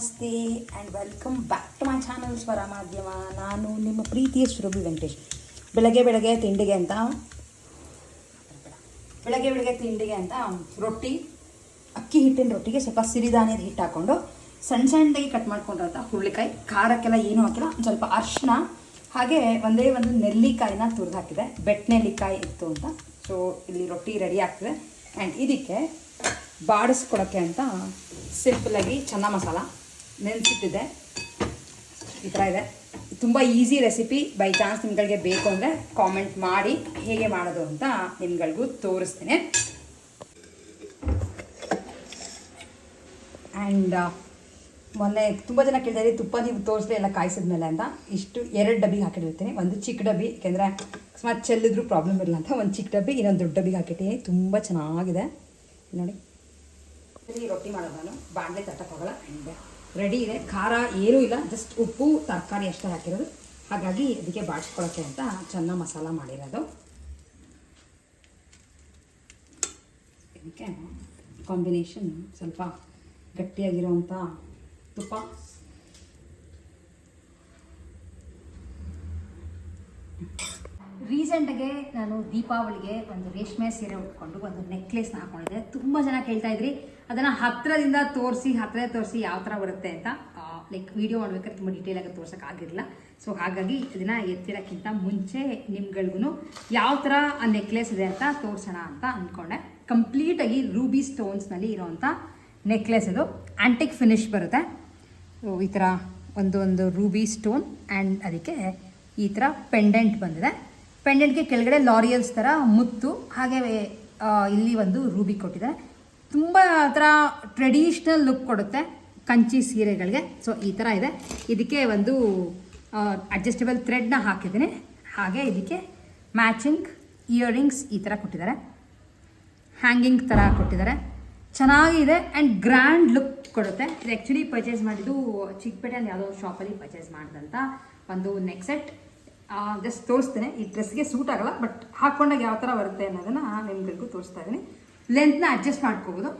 ನಮಸ್ತೆ and welcome back to my channel Swara Madhyama ನಾನು ನಿಮ್ಮ ಪ್ರೀತಿಯ ಸುರಭಿ ವೆಂಕಟೇಶ್. ಬೆಳಗ್ಗೆ ಬೆಳಗ್ಗೆ ತಿಂಡಿಗೆ ಅಂತ, ಬೆಳಗ್ಗೆ ಬೆಳಗ್ಗೆ ತಿಂಡಿಗೆ ಅಂತ ರೊಟ್ಟಿ, ಅಕ್ಕಿ ಹಿಟ್ಟಿನ ರೊಟ್ಟಿಗೆ ಸ್ವಲ್ಪ ಸಿರಿಧಾನ್ಯದ ಹಿಟ್ಟು ಹಾಕ್ಕೊಂಡು ಸಣ್ಣ ಸಣ್ಣದಾಗಿ ಕಟ್ ಮಾಡ್ಕೊಂಡಿರೋಂಥ ಹುರುಳಿಕಾಯಿ, ಖಾರಕ್ಕೆಲ್ಲ ಏನೂ ಹಾಕಿಲ್ಲ, ಒಂದು ಸ್ವಲ್ಪ ಅರ್ಶಿನ, ಹಾಗೆ ಒಂದೇ ಒಂದು ನೆಲ್ಲಿಕಾಯಿನ ತುರಿದು ಹಾಕಿದೆ. ಬೆಟ್ ನೆಲ್ಲಿಕಾಯಿ ಇತ್ತು ಅಂತ. ಸೊ ಇಲ್ಲಿ ರೊಟ್ಟಿ ರೆಡಿ ಆಗ್ತಿದೆ. ಆ್ಯಂಡ್ ಇದಕ್ಕೆ ಬಾಡಿಸ್ಕೊಡೋಕ್ಕೆ ಅಂತ ಸಿಂಪಲಾಗಿ ಚೆನ್ನ ಮಸಾಲ. ನೆನೆಸಿಟ್ಟಿದ್ದೆ ಈ ಥರ ಇದೆ. ತುಂಬ ಈಸಿ ರೆಸಿಪಿ ಬೈ ಚಾನ್ಸ್ ನಿಮ್ಗಳಿಗೆ ಬೇಕು ಅಂದರೆ ಕಾಮೆಂಟ್ ಮಾಡಿ ಹೇಗೆ ಮಾಡೋದು ಅಂತ ನಿಮ್ಗಳಿಗೂ ತೋರಿಸ್ತೀನಿ. ಆ್ಯಂಡ್ ಮೊನ್ನೆ ತುಂಬ ಜನ ಕೇಳಿದಾರೆ ತುಪ್ಪ ನೀವು ತೋರಿಸ್ಲೇ ಎಲ್ಲ ಕಾಯಿಸಿದ ಮೇಲೆ ಅಂತ. ಇಷ್ಟು ಎರಡು ಡಬ್ಬಿಗೆ ಹಾಕಿಟ್ಟಿರ್ತೀನಿ. ಒಂದು ಚಿಕ್ಕ ಡಬ್ಬಿ, ಯಾಕೆಂದರೆ ಅಕಸ್ಮಾತ್ ಚೆಲ್ಲಿದ್ರು ಪ್ರಾಬ್ಲಮ್ ಇರಲ್ಲ ಅಂತ. ಒಂದು ಚಿಕ್ಕ ಡಬ್ಬಿ, ಇನ್ನೊಂದು ದೊಡ್ಡ ಡಬ್ಬಿಗೆ ಹಾಕಿಟ್ಟಿದ್ದೀನಿ ತುಂಬ ಚೆನ್ನಾಗಿದೆ. ನೋಡಿ. ರೊಟ್ಟಿ ಮಾಡೋದು ನಾನು. ಬಾಣಲೆ ಹೋಗಲ್ಲ ಆ್ಯಂಡ್ ರೆಡಿ ಇದೆ. ಖಾರ ಏನೂ ಇಲ್ಲ ಜಸ್ಟ್ ಉಪ್ಪು, ತರಕಾರಿ ಅಷ್ಟೇ ಹಾಕಿರೋದು. ಹಾಗಾಗಿ ಅದಕ್ಕೆ ಬಾಡಿಸ್ಕೊಳ್ಳೋಕ್ಕೆ ಅಂತ ಚೆನ್ನ ಮಸಾಲ ಮಾಡಿರೋದು. ಇದಕ್ಕೆ ಕಾಂಬಿನೇಷನ್ ಸ್ವಲ್ಪ ಗಟ್ಟಿಯಾಗಿರೋವಂಥ ತುಪ್ಪ. ರೀಸೆಂಟಾಗೆ ನಾನು ದೀಪಾವಳಿಗೆ ಒಂದು ರೇಷ್ಮೆ ಸೀರೆ ಉಟ್ಕೊಂಡು ಒಂದು ನೆಕ್ಲೆಸ್ನ ಹಾಕೊಂಡಿದ್ದೆ. ತುಂಬ ಜನ ಕೇಳ್ತಾ ಇದ್ರಿ, ಅದನ್ನು ಹತ್ತಿರದಿಂದ ತೋರಿಸಿ ಹತ್ತಿರ ತೋರಿಸಿ ಯಾವ ಥರ ಬರುತ್ತೆ ಅಂತ. ಲೈಕ್ ವಿಡಿಯೋ ಮಾಡ್ಬೇಕಾದ್ರೆ ತುಂಬ ಡೀಟೇಲಾಗಿ ತೋರ್ಸೋಕ್ಕಾಗಿರಲಿಲ್ಲ ಸೊ ಹಾಗಾಗಿ ಇದನ್ನು ಎತ್ತಿರೋಕ್ಕಿಂತ ಮುಂಚೆ ನಿಮ್ಗಳಿಗೂ ಯಾವ ಥರ ಆ ನೆಕ್ಲೆಸ್ ಇದೆ ಅಂತ ತೋರಿಸೋಣ ಅಂತ ಅಂದ್ಕೊಂಡೆ ಕಂಪ್ಲೀಟಾಗಿ ರೂಬಿ ಸ್ಟೋನ್ಸ್ನಲ್ಲಿ ಇರೋವಂಥ ನೆಕ್ಲೆಸ್ ಇದು. ಆ್ಯಂಟಿಕ್ ಫಿನಿಶ್ ಬರುತ್ತೆ. ಈ ಥರ ಒಂದು ಒಂದು ರೂಬಿ ಸ್ಟೋನ್ ಆ್ಯಂಡ್ ಅದಕ್ಕೆ ಈ ಥರ ಪೆಂಡೆಂಟ್ ಬಂದಿದೆ. ಪೆಂಡೆಂಟ್ಗೆ ಕೆಳಗಡೆ ಲಾರಿಯಲ್ಸ್ ಥರ ಮುತ್ತು, ಹಾಗೆ ಇಲ್ಲಿ ಒಂದು ರೂಬಿ ಕೊಟ್ಟಿದ್ದಾರೆ. ತುಂಬ ಥರ ಟ್ರೆಡಿಷ್ನಲ್ ಲುಕ್ ಕೊಡುತ್ತೆ ಕಂಚಿ ಸೀರೆಗಳಿಗೆ. ಸೊ ಈ ಥರ ಇದೆ. ಇದಕ್ಕೆ ಒಂದು ಅಡ್ಜಸ್ಟಬಲ್ ಥ್ರೆಡ್ನ ಹಾಕಿದ್ದೀನಿ. ಹಾಗೆ ಇದಕ್ಕೆ ಮ್ಯಾಚಿಂಗ್ ಇಯರಿಂಗ್ಸ್ ಈ ಥರ ಕೊಟ್ಟಿದ್ದಾರೆ. ಹ್ಯಾಂಗಿಂಗ್ ಥರ ಕೊಟ್ಟಿದ್ದಾರೆ. ಚೆನ್ನಾಗಿದೆ ಆ್ಯಂಡ್ ಗ್ರ್ಯಾಂಡ್ ಲುಕ್ ಕೊಡುತ್ತೆ. ಇದು ಆ್ಯಕ್ಚುಲಿ ಪರ್ಚೇಸ್ ಮಾಡಿದ್ದು ಚಿಕ್ಕಪೇಟೆಯಲ್ಲಿ ಯಾವುದೋ ಶಾಪಲ್ಲಿ ಪರ್ಚೇಸ್ ಮಾಡಿದಂಥ ಒಂದು ನೆಕ್ ಸೆಟ್ ಜಸ್ಟ್ ತೋರಿಸ್ತೇನೆ. ಈ ಡ್ರೆಸ್ಗೆ ಸೂಟ್ ಆಗಲ್ಲ ಬಟ್ ಹಾಕ್ಕೊಂಡಾಗ ಯಾವ ಥರ ಬರುತ್ತೆ ಅನ್ನೋದನ್ನು ನಿಮ್ಗಳಿಗೂ ತೋರಿಸ್ತಾ ಇದ್ದೀನಿ. ಲೆಂತ್ನ ಅಡ್ಜಸ್ಟ್ ಮಾಡ್ಕೋಬೋದು.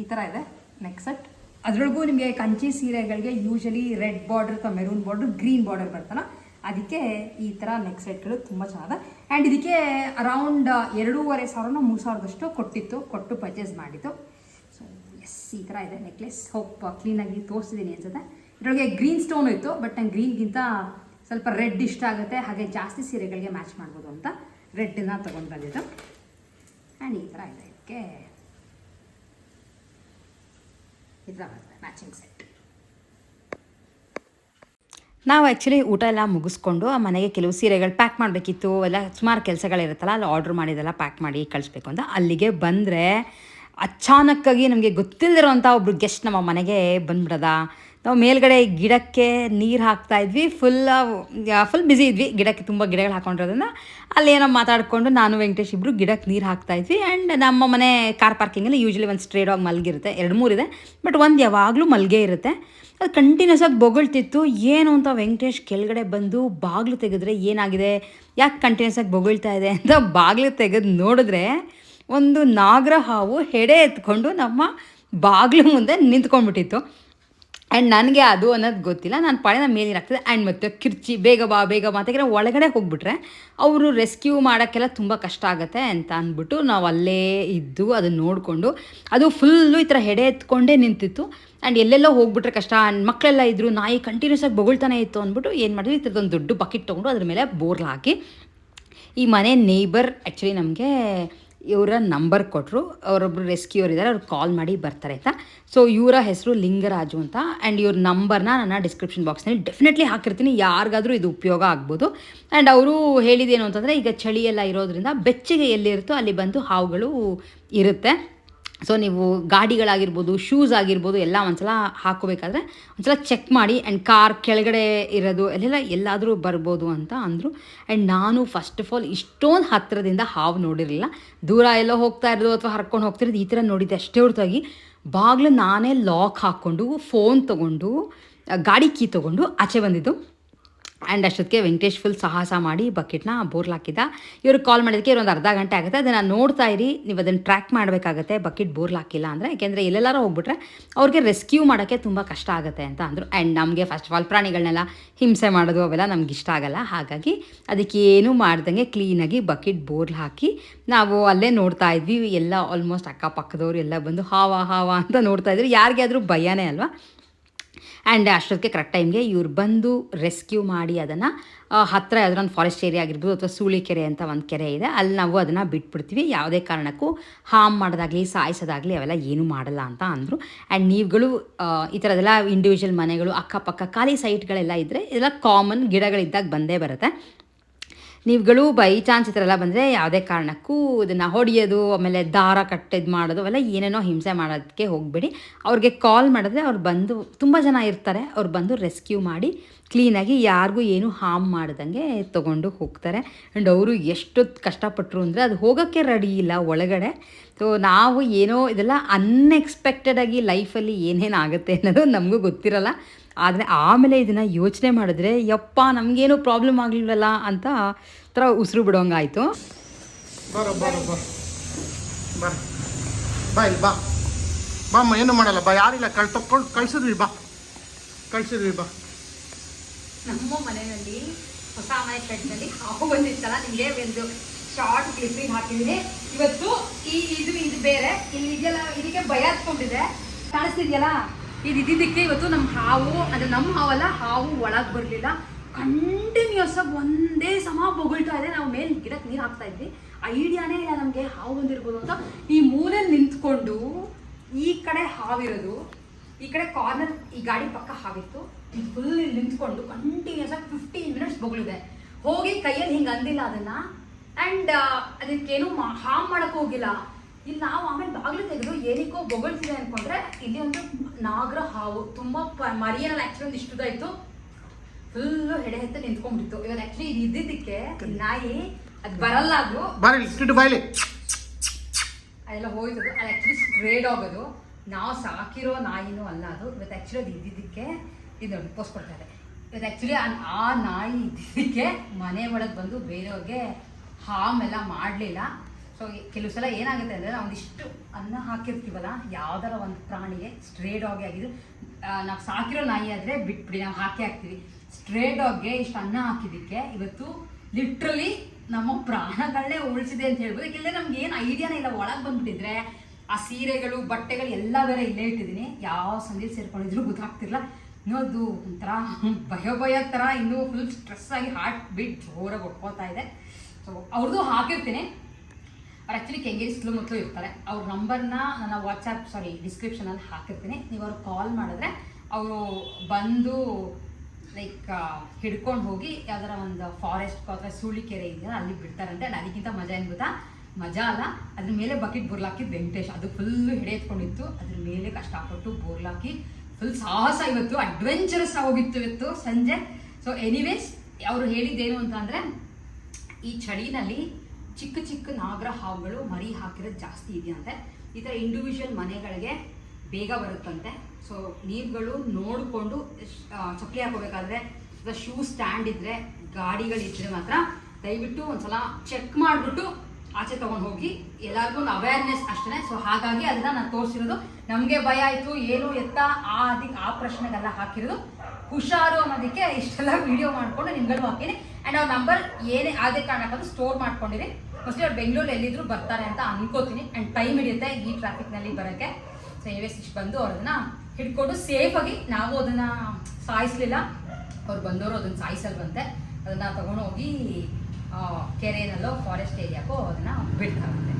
ಈ ಥರ ಇದೆ. ನೆಕ್ ಸೆಟ್ ಅದರೊಳಗೂ ನಿಮಗೆ ಕಂಚಿ ಸೀರೆಗಳಿಗೆ ಯೂಶಲಿ ರೆಡ್ ಬಾರ್ಡರ್ ಅಥವಾ ಮೆರೂನ್ ಬಾರ್ಡರ್ ಗ್ರೀನ್ ಬಾರ್ಡರ್ ಬರ್ತಲ್ಲ. ಅದಕ್ಕೆ ಈ ಥರ ನೆಕ್ ಸೆಟ್ಗಳು ತುಂಬ ಚೆನ್ನಾಗಿದೆ. ಆ್ಯಂಡ್ ಇದಕ್ಕೆ ಅರೌಂಡ್ ಎರಡೂವರೆ ಸಾವಿರನ ಮೂರು ಸಾವಿರದಷ್ಟು ಕೊಟ್ಟಿತ್ತು. ಕೊಟ್ಟು ಪರ್ಚೇಸ್ ಮಾಡಿತ್ತು ಸೊ ಎಸ್ ಈ ಥರ ಇದೆ ನೆಕ್ಲೆಸ್ ಹೋಪ್ ಕ್ಲೀನಾಗಿ ತೋರಿಸಿದ್ದೀನಿ ಅನ್ಸುತ್ತೆ. ಇದರೊಳಗೆ ಗ್ರೀನ್ ಸ್ಟೋನ್ ಇತ್ತು ಬಟ್ ನಂಗೆ ಗ್ರೀನ್ಗಿಂತ ಸ್ವಲ್ಪ ರೆಡ್ ಇಷ್ಟ ಆಗುತ್ತೆ. ಹಾಗೆ ಜಾಸ್ತಿ ಸೀರೆಗಳಿಗೆ ಮ್ಯಾಚ್ ಮಾಡ್ಬೋದು ಅಂತ ರೆಡ್ಡನ್ನ ತೊಗೊಂಡು ಬಂದಿದ್ದು. ಆ್ಯಂಡ್ ಈ ಥರ ಇದೆ ಇದಕ್ಕೆ. ಈ ಥರ ಮ್ಯಾಚಿಂಗ್ ಸೆಟ್. ನಾವು ಆ್ಯಕ್ಚುಲಿ ಊಟ ಎಲ್ಲ ಮುಗಿಸ್ಕೊಂಡು ಆ ಮನೆಗೆ ಕೆಲವು ಸೀರೆಗಳು ಪ್ಯಾಕ್ ಮಾಡಬೇಕಿತ್ತು. ಎಲ್ಲ ಸುಮಾರು ಕೆಲಸಗಳಿರುತ್ತಲ್ಲ, ಅಲ್ಲಿ ಆರ್ಡ್ರ್ ಮಾಡಿದೆಲ್ಲ ಪ್ಯಾಕ್ ಮಾಡಿ ಕಳಿಸ್ಬೇಕು ಅಂತ. ಅಲ್ಲಿಗೆ ಬಂದರೆ ಅಚಾನಕ್ಕಾಗಿ ನಮಗೆ ಗೊತ್ತಿಲ್ಲದಿರೋಂಥ ಒಬ್ರು ಗೆಸ್ಟ್ ನಮ್ಮ ಮನೆಗೆ ಬಂದ್ಬಿಡದ? ನಾವು ಮೇಲ್ಗಡೆ ಗಿಡಕ್ಕೆ ನೀರು ಹಾಕ್ತಾ ಇದ್ವಿ. ಫುಲ್ ಫುಲ್ ಬ್ಯುಸಿ ಇದ್ವಿ. ಗಿಡಕ್ಕೆ ತುಂಬ ಗಿಡಗಳು ಹಾಕೊಂಡಿರೋದ್ರಿಂದ ಅಲ್ಲೇನೋ ಮಾತಾಡಿಕೊಂಡು ನಾನು, ವೆಂಕಟೇಶ್ ಇಬ್ಬರು ಗಿಡಕ್ಕೆ ನೀರು ಹಾಕ್ತಾ ಇದ್ವಿ. ಆ್ಯಂಡ್ ನಮ್ಮ ಮನೆ ಕಾರ್ ಪಾರ್ಕಿಂಗಲ್ಲಿ ಯೂಶ್ವಲಿ ಒಂದು ಸ್ಟ್ರೇಟ್ ಆಗಿ ಮಲಗಿರುತ್ತೆ. ಎರಡು, ಮೂರು ಇದೆ. ಬಟ್ ಒಂದು ಯಾವಾಗಲೂ ಮಲ್ಗೆ ಇರುತ್ತೆ. ಅದು ಕಂಟಿನ್ಯೂಸ್ ಆಗಿ ಬೊಗಳ್ತಿತ್ತು. ಏನು ಅಂತ ವೆಂಕಟೇಶ್ ಕೆಳಗಡೆ ಬಂದು ಬಾಗಿಲು ತೆಗೆದ್ರೆ ಏನಾಗಿದೆ? ಯಾಕೆ ಕಂಟಿನ್ಯೂಸ್ ಆಗಿ ಬೊಗಳ್ತಾ ಇದೆ ಅಂತ ಬಾಗಿಲು ತೆಗೆದು ನೋಡಿದ್ರೆ ಒಂದು ನಾಗರ ಹಾವು ಹೆಡೆ ಎತ್ಕೊಂಡು ನಮ್ಮ ಬಾಗಿಲು ಮುಂದೆ ನಿಂತ್ಕೊಂಡ್ಬಿಟ್ಟಿತ್ತು. ಆ್ಯಂಡ್ ನನಗೆ ಅದು ಅನ್ನೋದು ಗೊತ್ತಿಲ್ಲ. ನಾನು ಪಾಡಿನ ಮೇಲಿನ ಆಗ್ತದೆ ಆ್ಯಂಡ್ ಮತ್ತು ಕಿರ್ಚಿ, ಬೇಗ ಬಾ ಬೇಗ ಬಾ ಅಂತ ಒಳಗಡೆ ಹೋಗ್ಬಿಟ್ರೆ ಅವರು ರೆಸ್ಕ್ಯೂ ಮಾಡೋಕ್ಕೆಲ್ಲ ತುಂಬ ಕಷ್ಟ ಆಗುತ್ತೆ ಅಂತ ಅಂದ್ಬಿಟ್ಟು ನಾವು ಅಲ್ಲೇ ಇದ್ದು ಅದನ್ನು ನೋಡಿಕೊಂಡು ಅದು ಫುಲ್ಲು ಈ ಥರ ಹೆಡೆ ಎತ್ಕೊಂಡೇ ನಿಂತಿತ್ತು. ಆ್ಯಂಡ್ ಎಲ್ಲೆಲ್ಲೋ ಹೋಗ್ಬಿಟ್ರೆ ಕಷ್ಟ. ಆ್ಯಂಡ್ ಮಕ್ಕಳೆಲ್ಲ ಇದ್ದರು ನಾಯಿ ಕಂಟಿನ್ಯೂಸ್ ಆಗಿ ಬೊಗಳ್ತಾನೆ ಇತ್ತು ಅಂದ್ಬಿಟ್ಟು ಏನು ಮಾಡಿದ್ವಿ? ಈ ಥರದೊಂದು ದೊಡ್ಡ ಬಕೆಟ್ ತೊಗೊಂಡು ಅದ್ರ ಮೇಲೆ ಬೋರ್ಲ್ ಹಾಕಿ ಈ ಮನೆ ನೇಬರ್ ಆ್ಯಕ್ಚುಲಿ ನಮಗೆ ಇವರ ನಂಬರ್ ಕೊಟ್ಟರು ಅವರೊಬ್ಬರು ರೆಸ್ಕ್ಯೂರ್ ಇದ್ದಾರೆ ಅವ್ರು ಕಾಲ್ ಮಾಡಿ ಬರ್ತಾರೆ ಆಯಿತಾ? ಸೊ ಇವರ ಹೆಸರು ಲಿಂಗರಾಜು ಅಂತ ಆ್ಯಂಡ್ ಇವ್ರ ನಂಬರ್ನ ನನ್ನ ಡಿಸ್ಕ್ರಿಪ್ಷನ್ ಬಾಕ್ಸ್ನಲ್ಲಿ ಡೆಫಿನೆಟ್ಲಿ ಹಾಕಿರ್ತೀನಿ. ಯಾರಿಗಾದರೂ ಇದು ಉಪಯೋಗ ಆಗ್ಬೋದು. ಆ್ಯಂಡ್ ಅವರು ಹೇಳಿದೇನು ಅಂತಂದರೆ, ಈಗ ಚಳಿ ಎಲ್ಲ ಇರೋದ್ರಿಂದ ಬೆಚ್ಚಗೆ ಎಲ್ಲಿರುತ್ತೋ ಅಲ್ಲಿ ಬಂದು ಹಾವುಗಳು ಇರುತ್ತೆ. ಸೊ ನೀವು ಗಾಡಿಗಳಾಗಿರ್ಬೋದು ಶೂಸ್ ಆಗಿರ್ಬೋದು, ಎಲ್ಲ ಒಂದ್ಸಲ ಹಾಕೋಬೇಕಾದ್ರೆ ಒಂದ್ಸಲ ಚೆಕ್ ಮಾಡಿ ಆ್ಯಂಡ್ ಕಾರ್ ಕೆಳಗಡೆ ಇರೋದು, ಅಲ್ಲೆಲ್ಲ ಎಲ್ಲಾದರೂ ಬರ್ಬೋದು ಅಂತ ಅಂದರು. ಆ್ಯಂಡ್ ನಾನು ಫಸ್ಟ್ ಆಫ್ ಆಲ್ ಇಷ್ಟೊಂದು ಹತ್ತಿರದಿಂದ ಹಾವು ನೋಡಿರಲಿಲ್ಲ. ದೂರ ಎಲ್ಲೋ ಹೋಗ್ತಾ ಇರೋದು ಅಥವಾ ಹರ್ಕೊಂಡು ಹೋಗ್ತಿರೋದು ಈ ಥರ ನೋಡಿದ್ದೆ ಅಷ್ಟೇ ಹೊರತಾಗಿ. ಬಾಗಿಲು ನಾನೇ ಲಾಕ್ ಹಾಕ್ಕೊಂಡು ಫೋನ್ ತೊಗೊಂಡು, ಗಾಡಿ ಕೀ ತೊಗೊಂಡು ಆಚೆ ಬಂದಿದ್ದು. ಆ್ಯಂಡ್ ಅಷ್ಟೊತ್ತಿಗೆ ವೆಂಕಟೇಶ್ ಫುಲ್ ಸಾಹಸ ಮಾಡಿ ಬಕೆಟ್ನ ಬೋರ್ಲ್ ಹಾಕಿದ್ದ ಇವ್ರಿಗೆ ಕಾಲ್ ಮಾಡೋದಕ್ಕೆ ಇವ್ರೊಂದು ಅರ್ಧ ಗಂಟೆ ಆಗುತ್ತೆ. ಅದನ್ನು ನೋಡ್ತಾ ಇರಿ, ನೀವು ಅದನ್ನು ಟ್ರ್ಯಾಕ್ ಮಾಡಬೇಕಾಗತ್ತೆ ಬಕೆಟ್ ಬೋರ್ಲ್ ಹಾಕಿಲ್ಲ ಅಂದರೆ. ಯಾಕೆಂದರೆ ಎಲ್ಲೆಲ್ಲಾರು ಹೋಗ್ಬಿಟ್ರೆ ಅವ್ರಿಗೆ ರೆಸ್ಕ್ಯೂ ಮಾಡೋಕ್ಕೆ ತುಂಬ ಕಷ್ಟ ಆಗುತ್ತೆ ಅಂತ ಅಂದರು. ಆ್ಯಂಡ್ ನಮಗೆ ಫಸ್ಟ್ ಆಫ್ ಆಲ್ ಪ್ರಾಣಿಗಳನ್ನೆಲ್ಲ ಹಿಂಸೆ ಮಾಡೋದು ಅವೆಲ್ಲ ನಮ್ಗೆ ಇಷ್ಟ ಆಗಲ್ಲ. ಹಾಗಾಗಿ ಅದಕ್ಕೆ ಏನು ಮಾಡ್ದಂಗೆ ಕ್ಲೀನಾಗಿ ಬಕೆಟ್ ಬೋರ್ಲ್ ಹಾಕಿ ನಾವು ಅಲ್ಲೇ ನೋಡ್ತಾ ಇದ್ವಿ. ಎಲ್ಲ ಆಲ್ಮೋಸ್ಟ್ ಅಕ್ಕಪಕ್ಕದವ್ರು ಎಲ್ಲ ಬಂದು ಹಾವ ಹಾವ ಅಂತ ನೋಡ್ತಾ ಇದ್ರು. ಆದರೂ ಭಯನೇ ಅಲ್ವಾ? ಆ್ಯಂಡ್ ಅಷ್ಟೊತ್ತಿಗೆ ಕರೆಕ್ಟ್ ಟೈಮ್ಗೆ ಇವ್ರು ಬಂದು ರೆಸ್ಕ್ಯೂ ಮಾಡಿ ಅದನ್ನು ಹತ್ತಿರ ಯಾವ್ದಾರ ಒಂದು ಫಾರೆಸ್ಟ್ ಏರಿಯಾ ಆಗಿರ್ಬೋದು ಅಥವಾ ಸೂಳಿಕೆರೆ ಅಂತ ಒಂದು ಕೆರೆ ಇದೆ, ಅಲ್ಲಿ ನಾವು ಅದನ್ನು ಬಿಟ್ಬಿಡ್ತೀವಿ. ಯಾವುದೇ ಕಾರಣಕ್ಕೂ ಹಾಮ್ ಮಾಡೋದಾಗಲಿ, ಸಾಯಿಸೋದಾಗಲಿ ಅವೆಲ್ಲ ಏನೂ ಮಾಡಲ್ಲ ಅಂತ ಅಂದರು. ಆ್ಯಂಡ್ ನೀವುಗಳು ಈ ಥರದೆಲ್ಲ ಇಂಡಿವಿಜುವಲ್ ಮನೆಗಳು, ಅಕ್ಕಪಕ್ಕ ಖಾಲಿ ಸೈಟ್ಗಳೆಲ್ಲ ಇದ್ದರೆ ಇದೆಲ್ಲ ಕಾಮನ್ ಗಿಡಗಳಿದ್ದಾಗ ಬಂದೇ ಬರುತ್ತೆ. ನೀವುಗಳು ಬೈ ಚಾನ್ಸ್ ಈ ಥರ ಎಲ್ಲ ಬಂದರೆ ಯಾವುದೇ ಕಾರಣಕ್ಕೂ ಇದನ್ನು ಹೊಡೆಯೋದು, ಆಮೇಲೆ ದಾರ ಕಟ್ಟಿದ್ ಮಾಡೋದು, ಅವೆಲ್ಲ ಏನೇನೋ ಹಿಂಸೆ ಮಾಡೋದಕ್ಕೆ ಹೋಗಬೇಡಿ. ಅವ್ರಿಗೆ ಕಾಲ್ ಮಾಡಿದ್ರೆ ಅವ್ರು ಬಂದು ತುಂಬ ಜನ ಇರ್ತಾರೆ. ಅವ್ರು ಬಂದು ರೆಸ್ಕ್ಯೂ ಮಾಡಿ ಕ್ಲೀನಾಗಿ ಯಾರಿಗೂ ಏನು ಹಾಮ್ ಮಾಡ್ದಂಗೆ ತೊಗೊಂಡು ಹೋಗ್ತಾರೆ. ಆ್ಯಂಡ್ ಅವರು ಎಷ್ಟೊತ್ತು ಕಷ್ಟಪಟ್ಟರು ಅಂದರೆ ಅದು ಹೋಗೋಕ್ಕೆ ರೆಡಿ ಇಲ್ಲ ಒಳಗಡೆ. ಸೊ ನಾವು ಏನೋ ಇದೆಲ್ಲ ಅನ್ಎಕ್ಸ್ಪೆಕ್ಟೆಡಾಗಿ ಲೈಫಲ್ಲಿ ಏನೇನು ಆಗುತ್ತೆ ಅನ್ನೋದು ನಮಗೂ ಗೊತ್ತಿರಲ್ಲ. ಆದರೆ ಆಮೇಲೆ ಇದನ್ನು ಯೋಚನೆ ಮಾಡಿದ್ರೆ ಯಪ್ಪ ನಮಗೇನು ಪ್ರಾಬ್ಲಮ್ ಆಗಲಿಲ್ಲಲ್ಲ ಅಂತ ಥರ ಉಸಿರು ಬಿಡೋಂಗಾಯಿತು. ಬರೋ ಬರೋ ಬಾ ಬಾ. ಬಾ. ಇಲ್ಲಿ ಬಾ. ಬಾಮ್ಮ ಏನು ಮಾಡಲ್ಲ ಬಾ. ಯಾರಿಲ್ಲ ಕಳ್ ತಕ್ಕೊಂಡು ಕಳ್ಸಿದ್ವಿ ಬಾ. ಕಳ್ಸಿದ್ವಿ ಬಾ. ನಮ್ಮ ಮನೆಯಲ್ಲಿ ಹೊಸ ಮನೆ ಕಟ್ಟಿನಲ್ಲಿ ಹಾವು ಬಂದಿತ್ತಲ್ಲ ನಿಮಗೆ ಒಂದು ಶಾರ್ಟ್ ಕ್ಲಿಪ್ಪಿಂಗ್ ಹಾಕಿದ್ದೀನಿ. ಇವತ್ತು ಈ ಇದು ಇದು ಬೇರೆ. ಇಲ್ಲಿ ಇದೆಯಲ್ಲ ಇದಕ್ಕೆ ಭಯ ಹತ್ಕೊಂಡಿದೆ. ಕಾಣಿಸ್ತಿದ್ಯಲ್ಲ? ಇದು ಇದ್ದಿದ್ದಕ್ಕೆ ಇವತ್ತು ನಮ್ಮ ಹಾವು, ಅಂದರೆ ನಮ್ಮ ಹಾವಲ್ಲ, ಹಾವು ಒಳಗೆ ಬರಲಿಲ್ಲ. ಕಂಟಿನ್ಯೂಸ್ ಆಗಿ ಒಂದೇ ಸಮ ಬೊಗಳ್ತಾ ಇದೆ. ನಾವು ಮೇಲೆ ಗಿಡಕ್ಕೆ ನೀರು ಹಾಕ್ತಾ ಇದ್ವಿ. ಐಡಿಯಾನೇ ಇಲ್ಲ ನಮಗೆ ಹಾವು ಬಂದಿರ್ಬೋದು ಅಂತ. ಈ ಮೂಲೆಯಲ್ಲಿ ನಿಂತ್ಕೊಂಡು ಈ ಕಡೆ ಹಾವಿರೋದು, ಈ ಕಡೆ ಕಾರ್ನರ್ ಈ ಗಾಡಿ ಪಕ್ಕ ಹಾವಿತ್ತು. ಫುಲ್ ನಿಂತ್ಕೊಂಡು ಕಂಟಿನ್ಯೂಸ್ ಆಗಿ ಫಿಫ್ಟೀನ್ ಮಿನಿಟ್ಸ್ ಬೊಗಳಿದೆ. ಹೋಗಿ ಕೈಯಲ್ಲಿ ಹಿಂಗೆ ಅಂದಿಲ್ಲ ಅದನ್ನು. ಆ್ಯಂಡ್ ಅದಕ್ಕೇನು ಹಾಮ್ ಮಾಡೋಕ್ಕೆ ಹೋಗಿಲ್ಲ. ಇಲ್ಲಿ ನಾವು ಆಮೇಲೆ ಬಾಗಿಲು ತೆಗೆದು ಏನಕ್ಕೋ ಬೊಗಳ್ತಿದೆ ಅನ್ಕೊಂಡ್ರೆ ಇಲ್ಲಿ ಒಂದು ನಾಗರ ಹಾವು ತುಂಬಾ ಮರಿಯನಲ್ಲಿ ಆಕ್ಚುಲಿ ಒಂದು ಇಷ್ಟು ಇತ್ತು. ಫುಲ್ಲು ಹೆಡೆ ಹೆತ್ತ ನಿಂತ್ಕೊಂಡ್ಬಿಡ್ತು. ಇವಾಗ ಆಕ್ಚುಲಿ ಇದು ಇದ್ದಿದ್ದಕ್ಕೆ ನಾಯಿ ಅದು ಬರಲ್ಲ ಅದು. ಅದೆಲ್ಲ ಹೋಯ್ತು ಅದು ಆ್ಯಕ್ಚುಲಿ ಸ್ಟ್ರೇಡ್ ಆಗೋದು. ನಾವು ಸಾಕಿರೋ ನಾಯಿನೂ ಅಲ್ಲ ಅದು. ಇವತ್ತು ಆ್ಯಕ್ಚುಲಿ ಅದು ಇದ್ದಿದ್ದಕ್ಕೆ ಇದು ಕೊಡ್ತಾರೆ ಇವತ್ತು ಆ್ಯಕ್ಚುಲಿ ಆ ನಾಯಿ ಇದ್ದಿದ್ದಕ್ಕೆ ಮನೆ ಒಳಗೆ ಬಂದು ಬೇರೆಯವ್ರಿಗೆ ಹಾಮ್ ಎಲ್ಲ ಮಾಡಲಿಲ್ಲ. ಸೊ ಕೆಲವು ಸಲ ಏನಾಗುತ್ತೆ ಅಂದರೆ ನಾವು ಒಂದಿಷ್ಟು ಅನ್ನ ಹಾಕಿರ್ತೀವಲ್ಲ, ಯಾವ್ದಾರ ಒಂದು ಪ್ರಾಣಿಗೆ ಸ್ಟ್ರೇ ಡಾಗೆ ಆಗಿದ್ರೆ ನಾವು ಸಾಕಿರೋ ನಾಯಿ ಆದರೆ ಬಿಟ್ಬಿಡಿ, ನಾವು ಹಾಕಿ ಹಾಕ್ತೀವಿ. ಸ್ಟ್ರೇ ಡಾಗ್ಗೆ ಇಷ್ಟು ಅನ್ನ ಹಾಕಿದ್ದಕ್ಕೆ ಇವತ್ತು ಲಿಟ್ರಲಿ ನಮ್ಮ ಪ್ರಾಣಗಳನ್ನೇ ಉಳಿಸಿದೆ ಅಂತ ಹೇಳ್ಬೋದು. ಯಾಕೆಂದ್ರೆ ನಮ್ಗೆ ಏನು ಐಡಿಯಾನೇ ಇಲ್ಲ. ಒಳಗೆ ಬಂದ್ಬಿಟ್ಟಿದ್ರೆ ಆ ಸೀರೆಗಳು, ಬಟ್ಟೆಗಳು ಎಲ್ಲ ಬೇರೆ ಇಲ್ಲೇ ಇಟ್ಟಿದ್ದೀನಿ. ಯಾವ ಸಂದಿಲ್ ಸೇರ್ಕೊಂಡಿದ್ರು ಗೊತ್ತಾಗ್ತಿರಲ್ಲ. ಇನ್ನೊಂದು ಒಂಥರ ಭಯ ಭಯ ಥರ ಇನ್ನೂ ಫುಲ್ ಸ್ಟ್ರೆಸ್ ಆಗಿ ಹಾರ್ಟ್ ಬೀಟ್ ಜೋರಾಗಿ ಹೊಡ್ಕೋತಾ ಇದೆ. ಸೊ ಅವ್ರದ್ದು ಹಾಕಿರ್ತೀನಿ. ಅವ್ರು ಆ್ಯಕ್ಚುಲಿ ಕೆಂಗೇರಿ ಸುತ್ತಮುತ್ತಲೂ ಇರ್ತಾರೆ. ಅವ್ರ ನಂಬರ್ನ ನನ್ನ ವಾಟ್ಸಪ್ ಸಾರಿ ಡಿಸ್ಕ್ರಿಪ್ಷನಲ್ಲಿ ಹಾಕಿರ್ತೀನಿ. ನೀವು ಅವ್ರಿಗೆ ಕಾಲ್ ಮಾಡಿದ್ರೆ ಅವರು ಬಂದು ಲೈಕ್ ಹಿಡ್ಕೊಂಡು ಹೋಗಿ ಯಾವ್ದಾರ ಒಂದು ಫಾರೆಸ್ಟ್ ಅಥವಾ ಸೂಳಿಕೆರೆ ಇದೆಯಲ್ಲ, ಅಲ್ಲಿ ಬಿಡ್ತಾರಂತೆ. And ಅದಕ್ಕಿಂತ ಮಜಾ ಏನು ಗೊತ್ತಾ? ಮಜಾ ಅಲ್ಲ. ಅದ್ರ ಮೇಲೆ ಬಕೆಟ್ ಬುರ್ಲಾಕಿ ವೆಂಕಟೇಶ್, ಅದು ಫುಲ್ಲು ಹಿಡೆ ಎತ್ಕೊಂಡಿತ್ತು. ಅದ್ರ ಮೇಲೆ ಕಷ್ಟಪಟ್ಟು ಬೋರ್ಲಾಕಿ ಫುಲ್ ಸಾಹಸ ಇವತ್ತು ಅಡ್ವೆಂಚರಸ್ ಹೋಗಿತ್ತು ಇವತ್ತು, ಸಂಜೆ. ಸೊ ಎನಿವೇಸ್ ಅವರು ಹೇಳಿದ್ದೇನು ಅಂತ ಅಂದರೆ, ಈ ಚಳಿನಲ್ಲಿ ಚಿಕ್ಕ ಚಿಕ್ಕ ನಾಗರ ಹಾವುಗಳು ಮರಿ ಹಾಕಿರೋದು ಜಾಸ್ತಿ ಇದೆಯಂತೆ. ಈ ಥರ ಇಂಡಿವಿಜುವಲ್ ಮನೆಗಳಿಗೆ ಬೇಗ ಬರುತ್ತಂತೆ. ಸೊ ನೀವುಗಳು ನೋಡಿಕೊಂಡು ಚಪ್ಪಲಿ ಹಾಕೋಬೇಕಾದ್ರೆ ಶೂ ಸ್ಟ್ಯಾಂಡ್ ಇದ್ದರೆ ಗಾಡಿಗಳಿದ್ರೆ ಮಾತ್ರ ದಯವಿಟ್ಟು ಒಂದ್ಸಲ ಚೆಕ್ ಮಾಡಿಬಿಟ್ಟು ಆಚೆ ತೊಗೊಂಡು ಹೋಗಿ. ಎಲ್ಲರಿಗೂ ಒಂದು ಅವೇರ್ನೆಸ್ ಅಷ್ಟೇ ಸೊ ಹಾಗಾಗಿ ಅದನ್ನ ನಾನು ತೋರಿಸಿರೋದು. ನಮಗೆ ಭಯ ಆಯಿತು. ಏನು ಎತ್ತ ಆ ಅದಕ್ಕೆ ಆ ಪ್ರಶ್ನೆಗೆಲ್ಲ ಹಾಕಿರೋದು. ಹುಷಾರು ಅನ್ನೋದಕ್ಕೆ ಇಷ್ಟೆಲ್ಲ ವಿಡಿಯೋ ಮಾಡಿಕೊಂಡು ನಿಮ್ಗಳು ಹಾಕಿನಿ. ಆ್ಯಂಡ್ ಅವ್ರ ನಂಬರ್ ಏನೇ ಯಾವುದೇ ಕಾರಣಕ್ಕಾದ್ರೂ ಸ್ಟೋರ್ ಮಾಡ್ಕೊಂಡಿರಿ. ಮೋಸ್ಟ್ಲಿ ಅವ್ರು ಬೆಂಗಳೂರು ಎಲ್ಲಿದ್ರು ಬರ್ತಾರೆ ಅಂತ ಅನ್ಕೋತೀನಿ. ಆ್ಯಂಡ್ ಟೈಮ್ ಹಿಡಿಯುತ್ತೆ ಈ ಟ್ರಾಫಿಕ್ನಲ್ಲಿ ಬರೋಕ್ಕೆ. ಸೊ ವೇಸ್ ಇಷ್ಟು ಬಂದು ಅವ್ರನ್ನ ಹಿಡ್ಕೊಂಡು ಸೇಫಾಗಿ ನಾವು ಅದನ್ನು ಸಾಯಿಸಲಿಲ್ಲ. ಅವ್ರು ಬಂದವರು ಅದನ್ನ ಸಾಯಿಸಲ್ವಂತೆ. ಅದನ್ನು ತೊಗೊಂಡೋಗಿ ಕೆರೆನಲ್ಲೋ ಫಾರೆಸ್ಟ್ ಏರಿಯಾಕ್ಕೋ ಅದನ್ನು ಬಿಡ್ತಾರಂತೆ